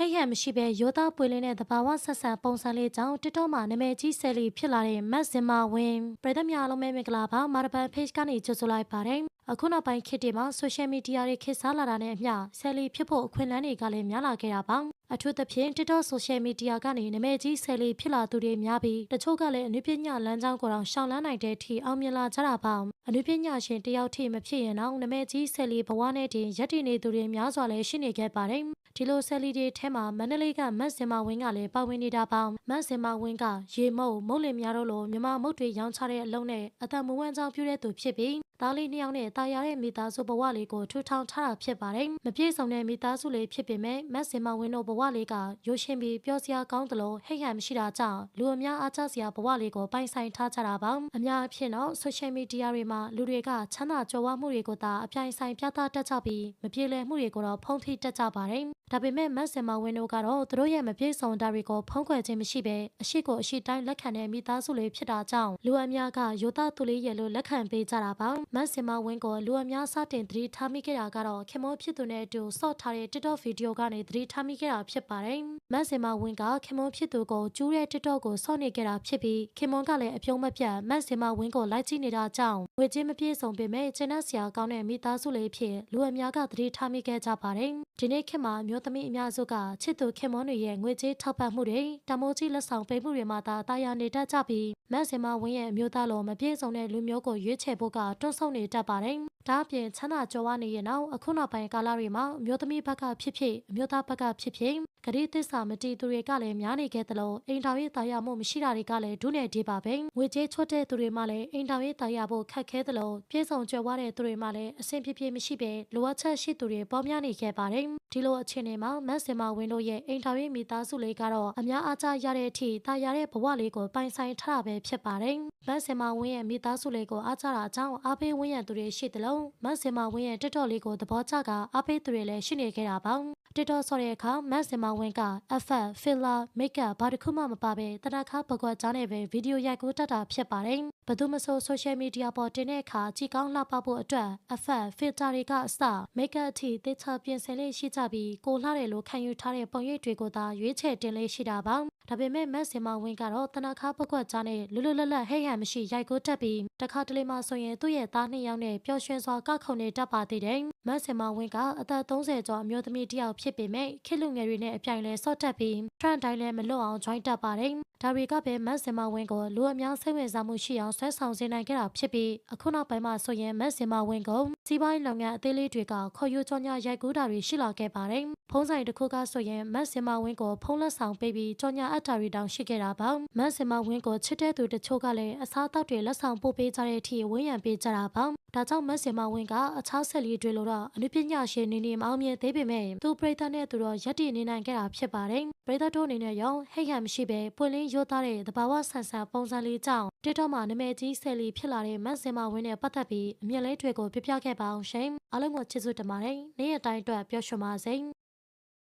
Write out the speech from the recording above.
ဟဲ့ဟက်မရှိပဲရိုးသားပွေလင်းတဲ့သဘာဝဆက်ဆံပုံစံလေးကြောင့်တစ်တော့မှာနာမည်ကြီးဆယ်လီဖြစ်လာတဲ့မတ်စင်မာဝင်းပြည်သက်များအားလုံးပဲမင်္ဂလာပါမာရပန် page ကနေကြိုဆိုလိုက်ပါတယ်အခုနောက်ပိုင်းခေတ်တွေမှာ social media တွေခေတ်စားလာတာနဲ့အမျှဆယ်လီဖြစ်ဖို့အခွင့်အလမ်းတွေကလည်းများလာခဲ့တာပါအထူးသဖြင့် TikTok social media ကနေနာမည်ကြီးဆယ်လီဖြစ်လာသူတွေများပြီးတချို့ကလည်းအနုပညာလမ်းကြောင်းကိုတောင်ရှောင်လန်းနိုင်တဲ့အထိအောင်မြင်လာကြတာပါအနုပညာရှင်တယောက်ထိမဖြစ်ရင်တော့နာမည်ကြီးဆယ်လီဘဝနဲ့တင်ရက်တည်နေသူတွေများစွာလည်းရှိနေခဲ့ပါတယ် ဒီလိုဆယ်လီတွေထဲမှာမန္တလေးကမတ်စင်မာဝင်းကလည်းပါဝင်နေတာပါမတ်စင်မာဝင်းကရေမုတ်မုတ်လင်များတို့လိုမြမမုတ်တွေရောင်းချတဲ့အလုံးနဲ့အသက်မဝမ်းကြောင်းပြုတဲ့သူဖြစ်ပြီးသားလေးနှစ်ယောက်နဲ့တာယာတဲ့မိသားစုဘဝလေးကိုထူထောင်ထားတာဖြစ်ပါတယ်မပြည့်စုံတဲ့မိသားစုလေးဖြစ်ပေမဲ့မတ်စင်မာဝင်းတို့ဘဝလေးကရိုးရှင်းပြီးပျော်စရာကောင်းသလိုဟိတ်ဟန်မရှိတာကြောင့်လူအများအားကျစရာဘဝလေးကိုပိုင်ဆိုင်ထားကြတာပါအများအဖြစ်တော့ social media တွေမှာလူတွေကချမ်းသာကြွယ်ဝမှုတွေကိုသာအပြိုင်ဆိုင်ပြသတတ်ကြပြီးမပြေလည်မှုတွေကိုတော့ဖုံးဖိတတ်ကြပါတယ်ဒါပေမဲ့မတ်စင်မာဝင်းတို့ကတော့သူတို့ရဲ့မပြည့်စုံတာတွေကိုဖုံးကွယ်ခြင်းမရှိဘဲအရှိကိုအရှိတိုင်းလက်ခံတဲ့မိသားစုလေးဖြစ်တာကြောင့်လူအများကရိုသားသူလေးရဲ့လို့လက်ခံပေးကြတာပါမတ်စင်မာဝင်းကိုလူအများစတင်သတိထားမိခဲ့တာကတော့ခင်မောဖြစ်သူနဲ့အတူဆော့ထားတဲ့ TikTok ဗီဒီယိုကနေသတိထားမိခဲ့တာဖြစ်ပါတယ်မတ်စင်မာဝင်းကခင်မောဖြစ်သူကိုကျူးတဲ့ TikTok ကိုဆော့နေခဲ့တာဖြစ်ပြီးခင်မောကလည်းအပြုံးမပြတ်မတ်စင်မာဝင်းကိုလိုက်ကြည့်နေတာကြောင့်ဝေချင်းမပြည့်စုံပေမဲ့ကျင်းတ်စရာကောင်းတဲ့မိသားစုလေးဖြစ်လူအများကသတိထားမိခဲ့ကြပါတယ်ဒီနေ့ခေတ်မှာအမျိုးသမီးအများစုကချစ်သူခင်မောတွေရဲ့ငွေကြေးထောက်ပံ့မှုတွေတမိုးကြီးလက်ဆောင်ပေးမှုတွေမှာသာတာယာနေတတ်ကြပြီးမတ်စင်မာဝင်းရဲ့အမျိုးသားလိုမပြည့်စုံတဲ့လူမျိုးကိုရွေးချယ်ဖို့ကတွန့်ဆုတ်နေတတ်ပါတယ်ဒါအပြင်ချမ်းသာကြွယ်ဝနေရင်တော့အခုနောက်ပိုင်းကာလတွေမှာအမျိုးသမီးဘက်ကဖြစ်ဖြစ်အမျိုးသားဘက်ကဖြစ်ဖြစ်ဂရိသစ္စာမတည်သူတွေကလည်းများနေခဲ့သလိုအိမ်တော်ရေးတာယာမှုမရှိတာတွေကလည်းဒုနယ်ဒီပါပဲငွေကြေးချွတ်တဲ့သူတွေမှလည်းအိမ်တော်ရေးတာယာဖို့ခက်ခဲသလိုပြေဆုံးကြွယ်ဝတဲ့သူတွေမှလည်းအဆင်ပြေပြေမရှိပဲလိုအပ်ချက်ရှိသူတွေပေါ်များနေခဲ့ပါတယ်ဒီလိုအခြေအနေမှာမတ်စင်မာဝင်းတို့ရဲ့အိမ်တော်ရေးမိသားစုလေးကတော့အများအားကျရတဲ့အထိတာယာတဲ့ဘဝလေးကိုပိုင်ဆိုင်ထားတာပဲဖြစ်ပါတယ်မတ်စင်မာဝင်းရဲ့မိသားစုလေးကိုအားကျတာကြောင့်အားပေးဝန်းရံသူတွေရှိသလိုမတ်စင်မာဝင်းရဲ့တက်တော်လေးကိုသဘောကျကအားပေးသူတွေလည်းရှိနေခဲ့တာပါတစ်တော်ဆော်တဲ့အခါမတ်စင်မဝင်းက FF filler makeup ဘာတစ်ခုမှမပါဘဲတနခါပကွက်ကြားနဲ့ပဲဗီဒီယိုရိုက်ကူးတတ်တာဖြစ်ပါတယ်။ ဘယ်သူမဆို social media ပေါ်တင်တဲ့အခါကြည်ကောင်းလှပဖို့အတွက် FF filter တွေကအစ makeup အထိသေချာပြင်ဆင်လေးရှိကြပြီးကိုလှတယ်လို့ခံယူထားတဲ့ပုံရိပ်တွေကိုသာရွေးချယ်တင်လေးရှိတာပါ။ဒါပေမဲ့မတ်စင်မဝင်းကတော့တနခါပကွက်ကြားနဲ့လွတ်လွတ်လပ်လပ်ဟဲ့ဟန်မရှိရိုက်ကူးတတ်ပြီးတခါတလေမှဆိုရင်သူ့ရဲ့သားနှစ်ယောက်နဲ့ပျော်ရွှင်စွာကခုန်နေတတ်ပါသေးတယ်။မတ်စင်မဝင်းကအသက်30ကျော်အမျိုးသမီးတစ်ယောက်ဖြစ်ပေမဲ့ခေတ်လူငယ်တွေနဲ့အပြိုင်လဲဆော့တက်ပြီး trend တိုင်းလဲမလွတ်အောင် join တက်ပါတယ်။ဒါတွေကပဲမတ်စင်မဝင်းကိုလူအများစိတ်ဝင်စားမှုရှိအောင်ဆွဲဆောင်စေနိုင်ခဲ့တာဖြစ်ပြီးအခုနောက်ပိုင်းမှာဆိုရင်မတ်စင်မဝင်းကိုစီးပွားရေးလုပ်ငန်းအသေးလေးတွေကခေါ်ယူကြောညာရိုက်ကူးတာတွေရှိလာခဲ့ပါတယ်။ဖုံးဆိုင်တစ်ခုကဆိုရင်မတ်စင်မဝင်းကိုဖုံးလက်ဆောင်ပေးပြီးကြောညာအပ်တာတွေတောင်ရှိခဲ့တာပါ။မတ်စင်မဝင်းကိုချစ်တဲ့သူတချို့ကလည်းအစားအသောက်တွေလက်ဆောင်ပို့ပေးကြတဲ့အထိဝန်းရံပေးကြတာပါ။ဒါကြောင့်မတ်စင်မဝင်းကအခြားဆက်လီတွေလိုတော့အနုပညာရှင်နေနေမအောင်မြင်သေးပေမဲ့သူပရိသတ်နဲ့သူတော့ရက်တည်နေနိုင်ခဲ့တာဖြစ်ပါတယ်။ပရိသတ်တို့အနေနဲ့ရောဟိတ်ဟန်မရှိပဲပွင့်လင်းရိုးသားတဲ့သဘာဝဆန်ဆန်ပုံစံလေးကြောင့်တစ်တော့မှာနာမည်ကြီးဆယ်လီဖြစ်လာတဲ့မတ်စင်မဝင်းနဲ့ပတ်သက်ပြီးအမြင်လေးတွေကိုပြပြခဲ့ပါအောင်ရှင်။အားလုံးကိုချစ်စွတ်တပါတယ်။နေ့ရက်တိုင်းအတွက်ပျော်ရွှင်ပါစေ။